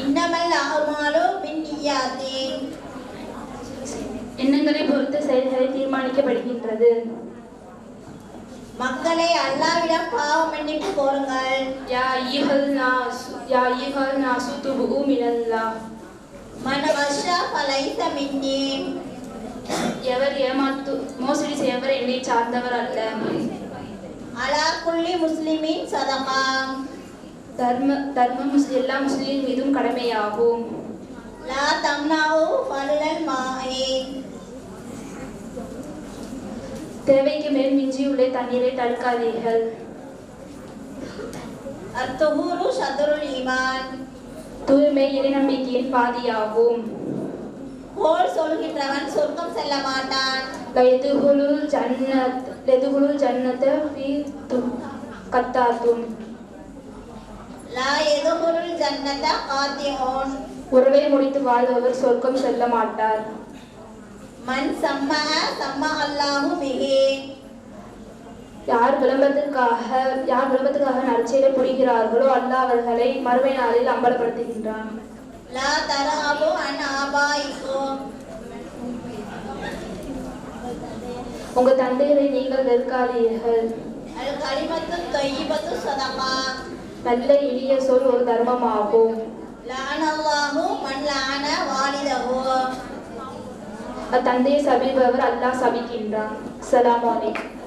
இன்னமல் அகமாலோ பின் எண்ணங்களை பொறுத்து செயல்களை தீர்மானிக்கப்படுகின்றது. மக்களை அல்லாவிடம் பாவ மன்னிப்பு கோருங்கள். யா ஐயுஹல் நாஸ் யா ஐயுஹல் நாசு துபு மினல்லாஹ் மன வஷா பலைச மின்னி எவர் ஏமாத்து மோசடி செய்யவர் என்னை சார்ந்தவர் அல்ல. அலா குல்லி முஸ்லிமின் சதகா தர்ம தர்ம முஸ்லிம் எல்லா முஸ்லிம் மீதும் கடமையாகும். லா தம்னாவு ஃபலுலல் மாஹி தேவைக்கு மேல் மிஞ்சியுள்ள தண்ணீரை தடுக்காதீர்கள். அத்துஹூரு சதுருல் ஈமான். தூய்மை இறைநம்பிக்கையின் பாதியாகும். கோல் சொல்கின்றவன் சொர்க்கம் செல்ல மாட்டான். லயதுகுலுல் ஜன்னத் லயதுகுலுல் ஜன்னத ஃபீ து கத்தாத்தும் லா எதுகுருல் ஜன்னத காத்திஹூன் உறவை முடித்து வாழ்பவர் சொர்க்கம் செல்ல மாட்டார் மன் சம்மா சம்மா அல்லாஹு பிஹி யார் விளம்பரத்திற்காக யார் விளம்பரத்துக்காக நற்செயலை புரிகிறார்களோ அல்லாஹ் அவர்களை மறுமை நாளில் அம்பலப்படுத்துகின்றான் லா தரஹபு அன் ஆபாயிக்கும் உங்க தந்தையரை நீங்கள் வெறுக்காதீர்கள் அல் கலிமத்து தொய்யிபத்து சதகா நல்ல இனிய சொல் ஒரு தர்மமாகும். அத்தந்தையை சபிப்பவர் அல்லாஹ் சபிக்கின்றான். அலைக்கும்.